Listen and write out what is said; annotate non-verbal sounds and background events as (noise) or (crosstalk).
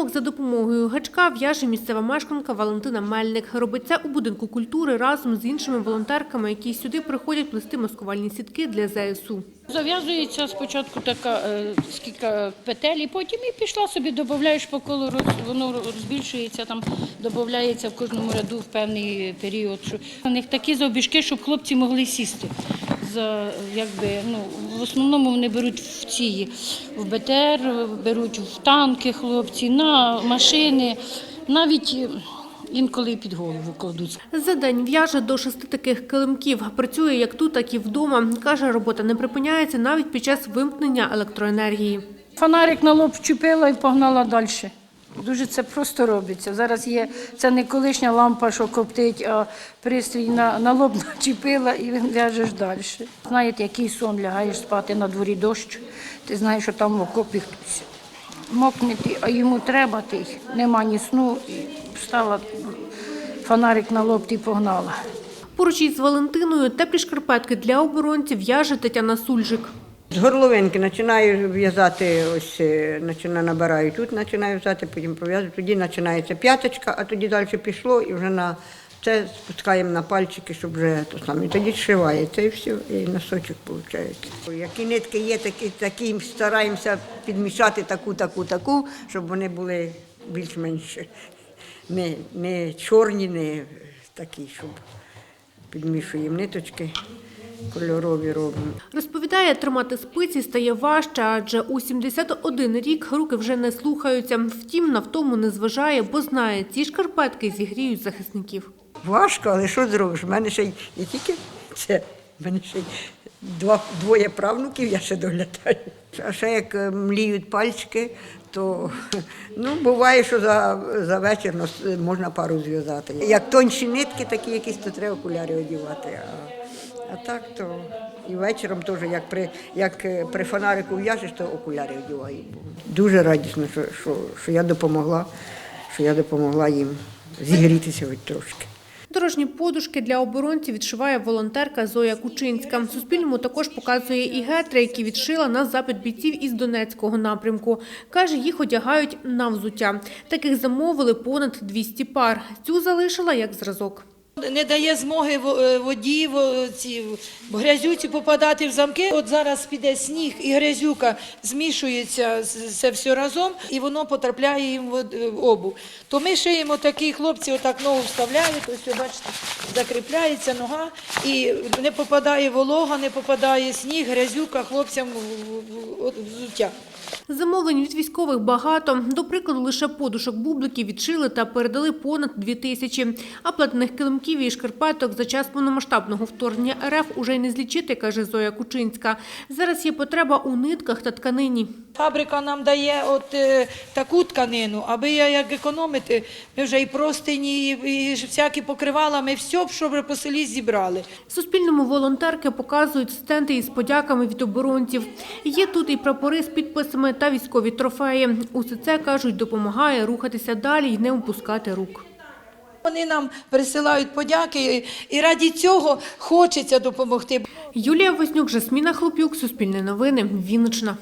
Килимок за допомогою гачка в'яже місцева мешканка Валентина Мельник. Робить це у будинку культури разом з іншими волонтерками, які сюди приходять плести маскувальні сітки для ЗСУ. Зав'язується спочатку така е, скільки петель, і потім і пішла собі, додаєш по колу, воно збільшується, там додається в кожному ряду в певний період. У них такі завбіжки, щоб хлопці могли сісти. За, якби, ну, в основному вони беруть в ці в БТР, беруть в танки хлопці, на машини, навіть інколи під голову кладуть. За день в'яже до шести таких килимків. Працює як тут, так і вдома. Каже, робота не припиняється навіть під час вимкнення електроенергії. Фонарик на лоб вчепила і погнала далі. Дуже це просто робиться. Зараз є це не колишня лампа, що коптить, а пристрій на, на лоб (laughs) начепила і в'яжеш далі. Знаєте, який сон лягаєш спати на дворі дощ, ти знаєш, що там в окопі хтось мокне, а йому треба, ти нема ні сну, і встала фонарик на лоб, ти погнала. Поруч із Валентиною теплі шкарпетки для оборонців в'яже Тетяна Сульжик. З горловинки починаю в'язати, ось е, починаю, набираю тут, починаю в'язати, потім пров'язую. Тоді починається п'яточка, а тоді далі пішло і вже на це спускаємо на пальчики, щоб вже то саме. Тоді зшивається і все, і носочок виходить. Які нитки є, такі, такі стараємося підмішати таку, таку, таку, щоб вони були більш-менш не, не чорні, не такі, щоб підмішуємо ниточки, кольорові робимо. Розповідає, тримати спиці стає важче, адже у 71 рік руки вже не слухаються. Втім, на втому не зважає, бо знає, ці шкарпетки зігріють захисників. Важко, але що зробиш? У мене ще й не тільки це, в мене ще й два, двоє правнуків, я ще доглядаю. А ще як е, мліють пальчики, то ну, буває, що за, за вечір нос- можна пару зв'язати. Як тонші нитки, такі якісь, то треба окуляри одягати. А, а так то і вечором теж, як при, як е, при фонарику в'яжеш, то окуляри одягаю. Дуже радісно, що, що, що я допомогла, що я допомогла їм зігрітися хоч трошки. Дорожні подушки для оборонців відшиває волонтерка Зоя Кучинська. Суспільному також показує і гетри, які відшила на запит бійців із Донецького напрямку. Каже, їх одягають на взуття. Таких замовили понад 200 пар. Цю залишила як зразок. Не дає змоги е, воді, во- ці, грязюці попадати в замки. От зараз піде сніг і грязюка змішується це все разом, і воно потрапляє їм в од- обув. То ми шиємо такі хлопці, отак ногу вставляють, ось бачите, закріпляється нога, і не попадає волога, не попадає сніг, грязюка хлопцям взуття. Замовлень від військових багато. До прикладу, лише подушок бубликів відшили та передали понад дві тисячі. А платних килимків і шкарпеток за час повномасштабного вторгнення РФ уже й не злічити, каже Зоя Кучинська. Зараз є потреба у нитках та тканині. Фабрика нам дає от е, таку тканину, аби я як економити, ми вже і простині, і, і всякі покривала, ми все, що вже по селі зібрали. Суспільному волонтерки показують стенди із подяками від оборонців. Є тут і прапори з підписами та військові трофеї. Усе це, кажуть, допомагає рухатися далі і не опускати рук. Вони нам присилають подяки, і раді цього хочеться допомогти. Юлія Вознюк, Жасміна Хлопюк, Суспільне новини, Вінниччина.